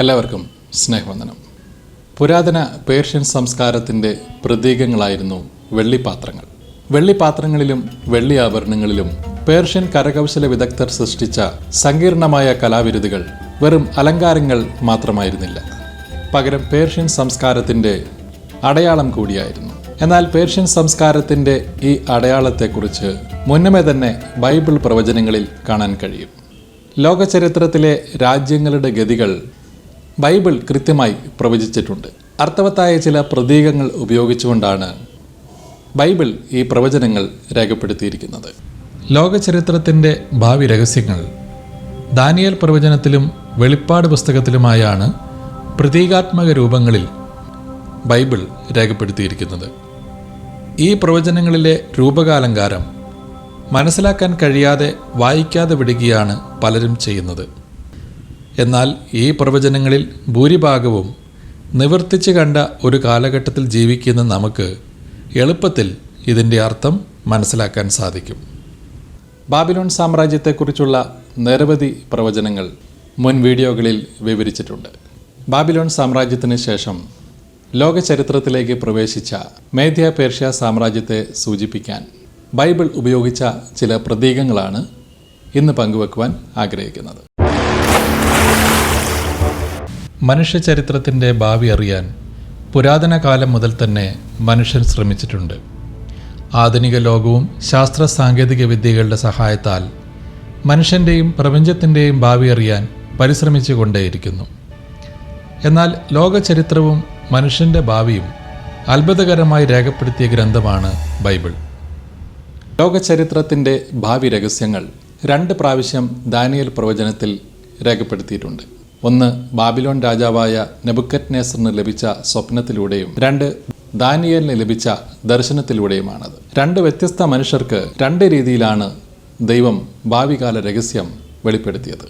എല്ലാവർക്കും സ്നേഹവന്ദനം. പുരാതന പേർഷ്യൻ സംസ്കാരത്തിന്റെ പ്രതീകങ്ങളായിരുന്നു വെള്ളിപ്പാത്രങ്ങൾ. വെള്ളിപ്പാത്രങ്ങളിലും വെള്ളി ആഭരണങ്ങളിലും പേർഷ്യൻ കരകൗശല വിദഗ്ധർ സൃഷ്ടിച്ച സങ്കീർണമായ കലാവിരുതുകൾ വെറും അലങ്കാരങ്ങൾ മാത്രമായിരുന്നില്ല. പകരം പേർഷ്യൻ സംസ്കാരത്തിന്റെ അടയാളം കൂടിയായിരുന്നു. എന്നാൽ പേർഷ്യൻ സംസ്കാരത്തിന്റെ ഈ അടയാളത്തെക്കുറിച്ച് മുന്നമേ തന്നെ ബൈബിൾ പ്രവചനങ്ങളിൽ കാണാൻ കഴിയും. ലോകചരിത്രത്തിലെ രാജ്യങ്ങളുടെ ഗതികൾ ബൈബിൾ കൃത്യമായി പ്രവചിച്ചിട്ടുണ്ട്. അർത്ഥവത്തായ ചില പ്രതീകങ്ങൾ ഉപയോഗിച്ചുകൊണ്ടാണ് ബൈബിൾ ഈ പ്രവചനങ്ങൾ രേഖപ്പെടുത്തിയിരിക്കുന്നത്. ലോകചരിത്രത്തിന്റെ ഭാവി രഹസ്യങ്ങൾ ദാനിയൽ പ്രവചനത്തിലും വെളിപ്പാട് പുസ്തകത്തിലുമായാണ് പ്രതീകാത്മക രൂപങ്ങളിൽ ബൈബിൾ രേഖപ്പെടുത്തിയിരിക്കുന്നത്. ഈ പ്രവചനങ്ങളിലെ രൂപകാലങ്കാരം മനസ്സിലാക്കാൻ കഴിയാതെ വായിക്കാതെ വിടുകയാണ് പലരും ചെയ്യുന്നത്. എന്നാൽ ഈ പ്രവചനങ്ങളിൽ ഭൂരിഭാഗവും നിവർത്തിച്ച് കണ്ട ഒരു കാലഘട്ടത്തിൽ ജീവിക്കുന്ന നമുക്ക് എളുപ്പത്തിൽ ഇതിന്റെ അർത്ഥം മനസ്സിലാക്കാൻ സാധിക്കും. ബാബിലോൺ സാമ്രാജ്യത്തെക്കുറിച്ചുള്ള നിരവധി പ്രവചനങ്ങൾ മുൻ വീഡിയോകളിൽ വിവരിച്ചിട്ടുണ്ട്. ബാബിലോൺ സാമ്രാജ്യത്തിന് ശേഷം ലോക ചരിത്രത്തിലേക്ക് പ്രവേശിച്ച മേധ്യ പേർഷ്യ സാമ്രാജ്യത്തെ സൂചിപ്പിക്കാൻ ബൈബിൾ ഉപയോഗിച്ച ചില പ്രതീകങ്ങളാണ് ഇന്ന് പങ്കുവെക്കുവാൻ ആഗ്രഹിക്കുന്നത്. മനുഷ്യചരിത്രത്തിന്റെ ഭാവി അറിയാൻ പുരാതന കാലം മുതൽ തന്നെ മനുഷ്യൻ ശ്രമിച്ചിട്ടുണ്ട്. ആധുനിക ലോകവും ശാസ്ത്ര സാങ്കേതിക വിദ്യകളുടെ സഹായത്താൽ മനുഷ്യന്റെയും പ്രപഞ്ചത്തിന്റെയും ഭാവി അറിയാൻ പരിശ്രമിച്ചു കൊണ്ടേയിരിക്കുന്നു. എന്നാൽ ലോകചരിത്രവും മനുഷ്യന്റെ ഭാവിയും അത്ഭുതകരമായി രേഖപ്പെടുത്തിയ ഗ്രന്ഥമാണ് ബൈബിൾ. ലോകചരിത്രത്തിന്റെ ഭാവി രഹസ്യങ്ങൾ രണ്ട് പ്രാവശ്യം ദാനിയൽ പ്രവചനത്തിൽ രേഖപ്പെടുത്തിയിട്ടുണ്ട്. ഒന്ന് ബാബിലോൺ രാജാവായ നെബുക്കറ്റ് നേസറിന് ലഭിച്ച സ്വപ്നത്തിലൂടെയും രണ്ട് ദാനിയലിന് ലഭിച്ച ദർശനത്തിലൂടെയുമാണത്. രണ്ട് വ്യത്യസ്ത മനുഷ്യർക്ക് രണ്ട് രീതിയിലാണ് ദൈവം ഭാവികാല രഹസ്യം വെളിപ്പെടുത്തിയത്.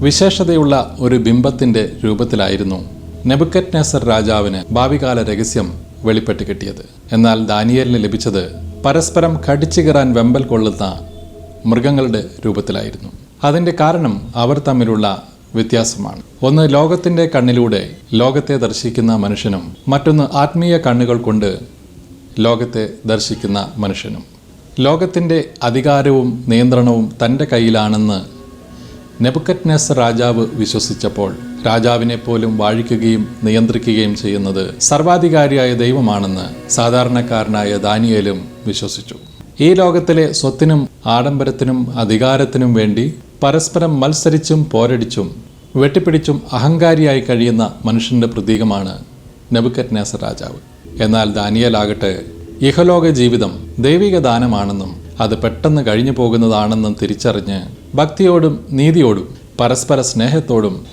വിശേഷതയുള്ള ഒരു ബിംബത്തിന്റെ രൂപത്തിലായിരുന്നു നെബുക്കറ്റ് നേസർ രാജാവിന് ഭാവികാല രഹസ്യം വെളിപ്പെട്ട് കിട്ടിയത്. എന്നാൽ ദാനിയലിന് ലഭിച്ചത് പരസ്പരം കടിച്ചു കയറാൻ വെമ്പൽ കൊള്ളുന്ന മൃഗങ്ങളുടെ രൂപത്തിലായിരുന്നു. അതിന്റെ കാരണം അവർ തമ്മിലുള്ള വ്യത്യാസമാണ്. ഒന്ന് ലോകത്തിന്റെ കണ്ണിലൂടെ ലോകത്തെ ദർശിക്കുന്ന മനുഷ്യനും മറ്റൊന്ന് ആത്മീയ കണ്ണുകൾ കൊണ്ട് ലോകത്തെ ദർശിക്കുന്ന മനുഷ്യനും. ലോകത്തിന്റെ അധികാരവും നിയന്ത്രണവും തന്റെ കയ്യിലാണെന്ന് നെബുക്കറ്റ്നസ് രാജാവ് വിശ്വസിച്ചപ്പോൾ രാജാവിനെ പോലും വാഴിക്കുകയും നിയന്ത്രിക്കുകയും ചെയ്യുന്നത് സർവാധികാരിയായ ദൈവമാണെന്ന് സാധാരണക്കാരനായ ദാനിയേലും വിശ്വസിച്ചു. ഈ ലോകത്തിലെ സ്വത്തിനും ആഡംബരത്തിനും അധികാരത്തിനും വേണ്ടി പരസ്പരം മത്സരിച്ചും പോരടിച്ചും വെട്ടിപ്പിടിച്ചും അഹങ്കാരിയായി കഴിയുന്ന മനുഷ്യന്റെ പ്രതീകമാണ് നെബുക്കറ്റ് നേസർ രാജാവ്. എന്നാൽ ദാനിയലാകട്ടെ ഇഹലോക ജീവിതം ദൈവിക ദാനമാണെന്നും അത് പെട്ടെന്ന് കഴിഞ്ഞു പോകുന്നതാണെന്നും തിരിച്ചറിഞ്ഞ് ഭക്തിയോടും നീതിയോടും പരസ്പര സ്നേഹത്തോടും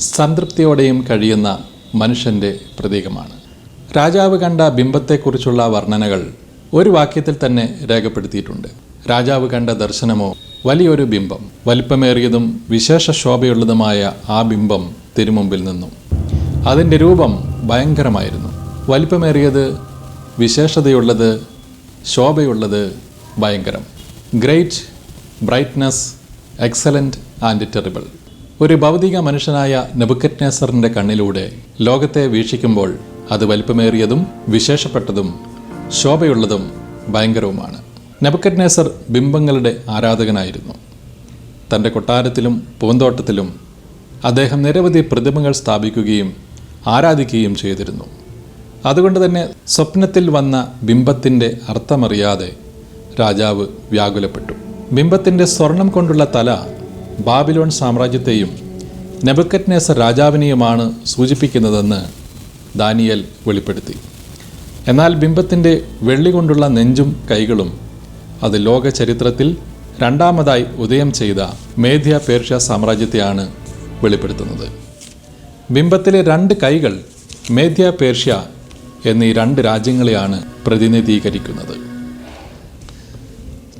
സംതൃപ്തിയോടെയും കഴിയുന്ന മനുഷ്യന്റെ പ്രതീകമാണ്. രാജാവ് കണ്ട ബിംബത്തെക്കുറിച്ചുള്ള വർണനകൾ ഒരു വാക്യത്തിൽ തന്നെ രേഖപ്പെടുത്തിയിട്ടുണ്ട്. രാജാവ് കണ്ട ദർശനമോ വലിയൊരു ബിംബം വലിപ്പമേറിയതും വിശേഷ ശോഭയുള്ളതുമായ ആ ബിംബം തിരുമുമ്പിൽ നിന്നു. അതിന്റെ രൂപം ഭയങ്കരമായിരുന്നു. വലിപ്പമേറിയത് വിശേഷതയുള്ളത് ശോഭയുള്ളത് ഭയങ്കരം. Great brightness excellent and terrible ഒരു ഭൗതിക മനുഷ്യനായ നെബുക്കറ്റ്നേസറിന്റെ കണ്ണിലൂടെ ലോകത്തെ വീക്ഷിക്കുമ്പോൾ അത് വലിപ്പമേറിയതും വിശേഷപ്പെട്ടതും ശോഭയുള്ളതും ഭയങ്കരവുമാണ്. നെബുക്കറ്റ്നേസർ ബിംബങ്ങളുടെ ആരാധകനായിരുന്നു. തന്റെ കൊട്ടാരത്തിലും പൂന്തോട്ടത്തിലും അദ്ദേഹം നിരവധി പ്രതിമകൾ സ്ഥാപിക്കുകയും ആരാധിക്കുകയും ചെയ്തിരുന്നു. അതുകൊണ്ട് തന്നെ സ്വപ്നത്തിൽ വന്ന ബിംബത്തിന്റെ അർത്ഥമറിയാതെ രാജാവ് വ്യാകുലപ്പെട്ടു. ബിംബത്തിന്റെ സ്വർണം കൊണ്ടുള്ള തല ബാബിലോൺ സാമ്രാജ്യത്തെയും നെബക്കറ്റ്നേസർ രാജാവിനെയുമാണ് സൂചിപ്പിക്കുന്നതെന്ന് ദാനിയൽ വെളിപ്പെടുത്തി. എന്നാൽ ബിംബത്തിന്റെ വെള്ളി കൊണ്ടുള്ള നെഞ്ചും കൈകളും അത് ലോക ചരിത്രത്തിൽ രണ്ടാമതായി ഉദയം ചെയ്ത മേധ്യ പേർഷ്യ സാമ്രാജ്യത്തെയാണ് വെളിപ്പെടുത്തുന്നത്. ബിംബത്തിലെ രണ്ട് കൈകൾ മേധ്യ പേർഷ്യ എന്നീ രണ്ട് രാജ്യങ്ങളെയാണ് പ്രതിനിധീകരിക്കുന്നത്.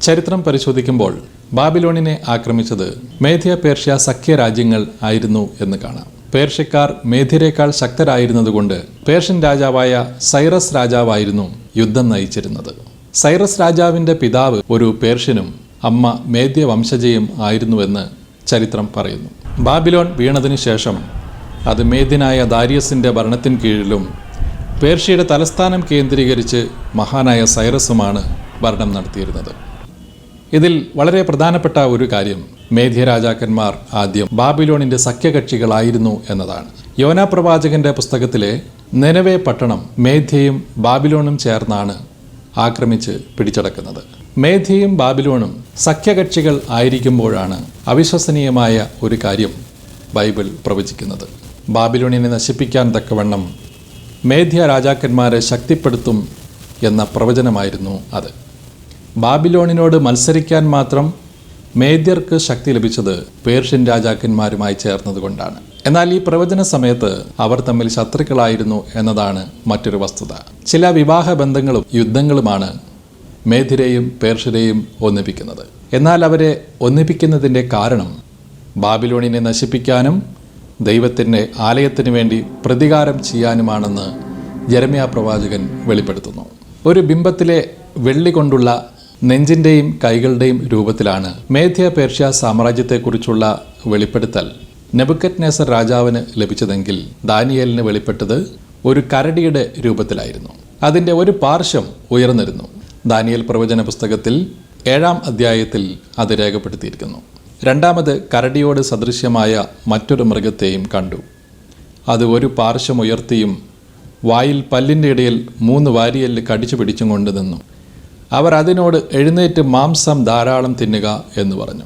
ചരിത്രം പരിശോധിക്കുമ്പോൾ ബാബിലോണിനെ ആക്രമിച്ചത് മേധ്യ പേർഷ്യ സഖ്യ രാജ്യങ്ങൾ ആയിരുന്നു എന്ന് കാണാം. പേർഷ്യക്കാർ മേധ്യരേക്കാൾ ശക്തരായിരുന്നതുകൊണ്ട് പേർഷ്യൻ രാജാവായ സൈറസ് രാജാവായിരുന്നു യുദ്ധം നയിച്ചിരുന്നത്. സൈറസ് രാജാവിന്റെ പിതാവ് ഒരു പേർഷ്യനും അമ്മ മേദ്യ വംശജയും ആയിരുന്നുവെന്ന് ചരിത്രം പറയുന്നു. ബാബിലോൺ വീണതിനു ശേഷം അത് മേദ്യനായ ദാരിയസിന്റെ ഭരണത്തിന് കീഴിലും പേർഷ്യയുടെ തലസ്ഥാനം കേന്ദ്രീകരിച്ച് മഹാനായ സൈറസുമാണ് ഭരണം നടത്തിയിരുന്നത്. ഇതിൽ വളരെ പ്രധാനപ്പെട്ട ഒരു കാര്യം മേധ്യ രാജാക്കന്മാർ ആദ്യം ബാബിലോണിന്റെ സഖ്യകക്ഷികളായിരുന്നു എന്നതാണ്. യോനാ പ്രവാചകന്റെ പുസ്തകത്തിലെ നെനവേ പട്ടണം മേധ്യയും ബാബിലോണും ചേർന്നാണ് ആക്രമിച്ച് പിടിച്ചടക്കുന്നത്. മേധിയും ബാബിലോണും സഖ്യകക്ഷികൾ ആയിരിക്കുമ്പോഴാണ് അവിശ്വസനീയമായ ഒരു കാര്യം ബൈബിൾ പ്രവചിക്കുന്നത്. ബാബിലോണിനെ നശിപ്പിക്കാൻ തക്കവണ്ണം മേധ്യ രാജാക്കന്മാരെ ശക്തിപ്പെടുത്തും എന്ന പ്രവചനമായിരുന്നു അത്. ബാബിലോണിനോട് മത്സരിക്കാൻ മാത്രം മേദ്യർക്ക് ശക്തി ലഭിച്ചത് പേർഷ്യൻ രാജാക്കന്മാരുമായി ചേർന്നതുകൊണ്ടാണ്. എന്നാൽ ഈ പ്രവചന സമയത്ത് അവർ തമ്മിൽ ശത്രുക്കളായിരുന്നു എന്നതാണ് മറ്റൊരു വസ്തുത. ചില വിവാഹ ബന്ധങ്ങളും യുദ്ധങ്ങളുമാണ് മേധിരെയും പേർഷ്യരെയും ഒന്നിപ്പിക്കുന്നത്. എന്നാൽ അവരെ ഒന്നിപ്പിക്കുന്നതിന്റെ കാരണം ബാബിലോണിനെ നശിപ്പിക്കാനും ദൈവത്തിന്റെ ആലയത്തിന് വേണ്ടി പ്രതികാരം ചെയ്യാനുമാണെന്ന് ജരമ്യ പ്രവാചകൻ വെളിപ്പെടുത്തുന്നു. ഒരു ബിംബത്തിലെ വെള്ളി കൊണ്ടുള്ള നെഞ്ചിന്റെയും കൈകളുടെയും രൂപത്തിലാണ് മേധ്യ പേർഷ്യ സാമ്രാജ്യത്തെക്കുറിച്ചുള്ള വെളിപ്പെടുത്തൽ. നെബുക്കറ്റ് നേസർ രാജാവിന് ലഭിച്ചതെങ്കിൽ ദാനിയേലിന് വെളിപ്പെട്ടത് ഒരു കരടിയുടെ രൂപത്തിലായിരുന്നു. അതിന്റെ ഒരു പാർശ്വം ഉയർന്നിരുന്നു. ദാനിയൽ പ്രവചന പുസ്തകത്തിൽ ഏഴാം അധ്യായത്തിൽ അത് രേഖപ്പെടുത്തിയിരിക്കുന്നു. രണ്ടാമത് കരടിയോട് സദൃശ്യമായ മറ്റൊരു മൃഗത്തെയും കണ്ടു. അത് ഒരു പാർശ്വം ഉയർത്തിയും വായിൽ പല്ലിന്റെ ഇടയിൽ മൂന്ന് വാരിയൽ കടിച്ചു പിടിച്ചും കൊണ്ടു നിന്നു. അവർ അതിനോട് എഴുന്നേറ്റ് മാംസം ധാരാളം തിന്നുക എന്ന് പറഞ്ഞു.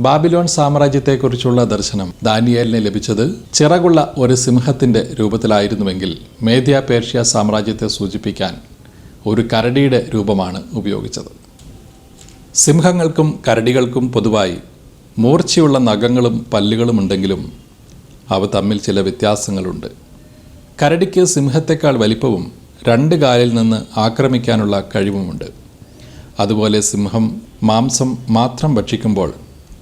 ബാബിലോൺ സാമ്രാജ്യത്തെക്കുറിച്ചുള്ള ദർശനം ദാനിയേലിന് ലഭിച്ചത് ചിറകുള്ള ഒരു സിംഹത്തിന്റെ രൂപത്തിലായിരുന്നുവെങ്കിൽ മേധ്യ പേർഷ്യ സാമ്രാജ്യത്തെ സൂചിപ്പിക്കാൻ ഒരു കരടിയുടെ രൂപമാണ് ഉപയോഗിച്ചത്. സിംഹങ്ങൾക്കും കരടികൾക്കും പൊതുവായി മൂർച്ചയുള്ള നഖങ്ങളും പല്ലുകളും ഉണ്ടെങ്കിലും അവ തമ്മിൽ ചില വ്യത്യാസങ്ങളുണ്ട്. കരടിക്ക് സിംഹത്തെക്കാൾ വലിപ്പവും രണ്ട് കാലിൽ നിന്ന് ആക്രമിക്കാനുള്ള കഴിവുമുണ്ട്. അതുപോലെ സിംഹം മാംസം മാത്രം ഭക്ഷിക്കുമ്പോൾ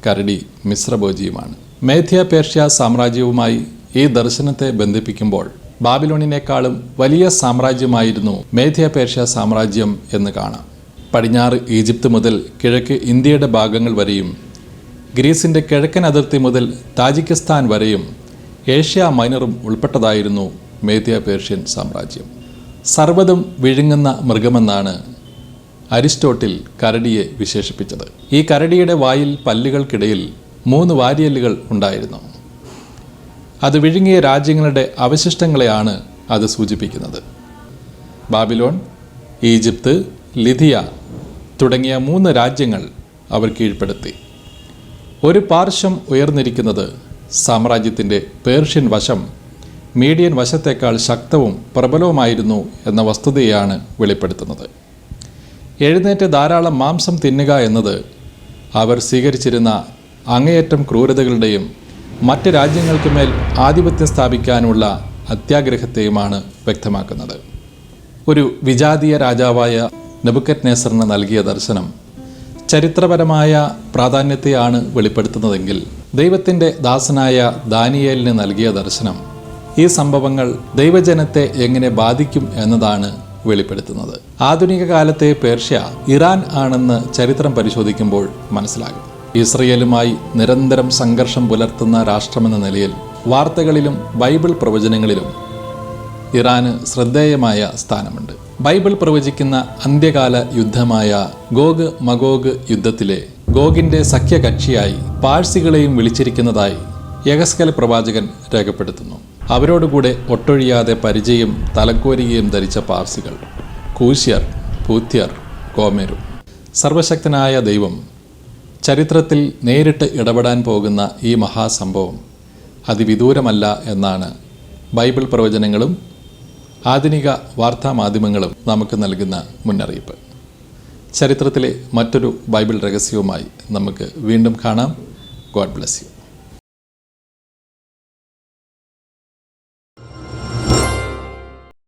കരടി മിശ്രഭോജിയുമാണ്. മേധ്യ പേർഷ്യ സാമ്രാജ്യവുമായി ഈ ദർശനത്തെ ബന്ധിപ്പിക്കുമ്പോൾ ബാബിലോണിനേക്കാളും വലിയ സാമ്രാജ്യമായിരുന്നു മേധ്യ പേർഷ്യ സാമ്രാജ്യം എന്ന് കാണാം. പടിഞ്ഞാറ് ഈജിപ്ത് മുതൽ കിഴക്ക് ഇന്ത്യയുടെ ഭാഗങ്ങൾ വരെയും ഗ്രീസിന്റെ കിഴക്കൻ അതിർത്തി മുതൽ താജിക്കിസ്ഥാൻ വരെയും ഏഷ്യ മൈനറും ഉൾപ്പെട്ടതായിരുന്നു മേധ്യ പേർഷ്യൻ സാമ്രാജ്യം. സർവതും വിഴുങ്ങുന്ന മൃഗമെന്നാണ് അരിസ്റ്റോട്ടിൽ കരടിയെ വിശേഷിപ്പിച്ചത്. ഈ കരടിയുടെ വായിൽ പല്ലുകൾക്കിടയിൽ മൂന്ന് വാരിയല്ലുകൾ ഉണ്ടായിരുന്നു. അത് വിഴുങ്ങിയ രാജ്യങ്ങളുടെ അവശിഷ്ടങ്ങളെയാണ് അത് സൂചിപ്പിക്കുന്നത്. ബാബിലോൺ ഈജിപ്ത് ലിഥിയ തുടങ്ങിയ മൂന്ന് രാജ്യങ്ങൾ അവർ കീഴ്പ്പെടുത്തി. ഒരു പാർശ്വം ഉയർന്നിരിക്കുന്നത് സാമ്രാജ്യത്തിന്റെ പേർഷ്യൻ വശം മീഡിയൻ വശത്തേക്കാൾ ശക്തവും പ്രബലവുമായിരുന്നു എന്ന വസ്തുതയാണ് വെളിപ്പെടുത്തുന്നത്. എഴുന്നേറ്റ് ധാരാളം മാംസം തിന്നുക എന്നത് അവർ സ്വീകരിച്ചിരുന്ന അങ്ങേയറ്റം ക്രൂരതകളുടെയും മറ്റ് രാജ്യങ്ങൾക്ക് മേൽ ആധിപത്യം സ്ഥാപിക്കാനുള്ള അത്യാഗ്രഹത്തെയുമാണ് വ്യക്തമാക്കുന്നത്. ഒരു വിജാതീയ രാജാവായ നെബുക്കറ്റ് നേസറിന് നൽകിയ ദർശനം ചരിത്രപരമായ പ്രാധാന്യത്തെയാണ് വെളിപ്പെടുത്തുന്നതെങ്കിൽ ദൈവത്തിന്റെ ദാസനായ ദാനിയേലിന് നൽകിയ ദർശനം ഈ സംഭവങ്ങൾ ദൈവജനത്തെ എങ്ങനെ ബാധിക്കും എന്നതാണ് വെളിപ്പെടുത്തുന്നത്. ആധുനിക കാലത്തെ പേർഷ്യ ഇറാൻ ആണെന്ന് ചരിത്രം പരിശോധിക്കുമ്പോൾ മനസ്സിലാകും. ഇസ്രയേലുമായി നിരന്തരം സംഘർഷം പുലർത്തുന്ന രാഷ്ട്രമെന്ന നിലയിൽ വാർത്തകളിലും ബൈബിൾ പ്രവചനങ്ങളിലും ഇറാന് ശ്രദ്ധേയമായ സ്ഥാനമുണ്ട്. ബൈബിൾ പ്രവചിക്കുന്ന അന്ത്യകാല യുദ്ധമായ ഗോഗ് മഗോഗ് യുദ്ധത്തിലെ ഗോഗിന്റെ സഖ്യകക്ഷിയായി പാഴ്സികളെയും വിളിച്ചിരിക്കുന്നതായി യഗസ്കൽ പ്രവാചകൻ രേഖപ്പെടുത്തുന്നു. അവരോടുകൂടെ ഒട്ടൊഴിയാതെ പരിചയം തലക്കോരികയും ധരിച്ച പാർസികൾ. കൂശ്യർ പൂത്യർ കോമേരു. സർവശക്തനായ ദൈവം ചരിത്രത്തിൽ നേരിട്ട് ഇടപെടാൻ പോകുന്ന ഈ മഹാസംഭവം അതിവിദൂരമല്ല എന്നാണ് ബൈബിൾ പ്രവചനങ്ങളും ആധുനിക വാർത്താ മാധ്യമങ്ങളും നമുക്ക് നൽകുന്ന മുന്നറിയിപ്പ്. ചരിത്രത്തിലെ മറ്റൊരു ബൈബിൾ രഹസ്യവുമായി നമുക്ക് വീണ്ടും കാണാം. God bless you.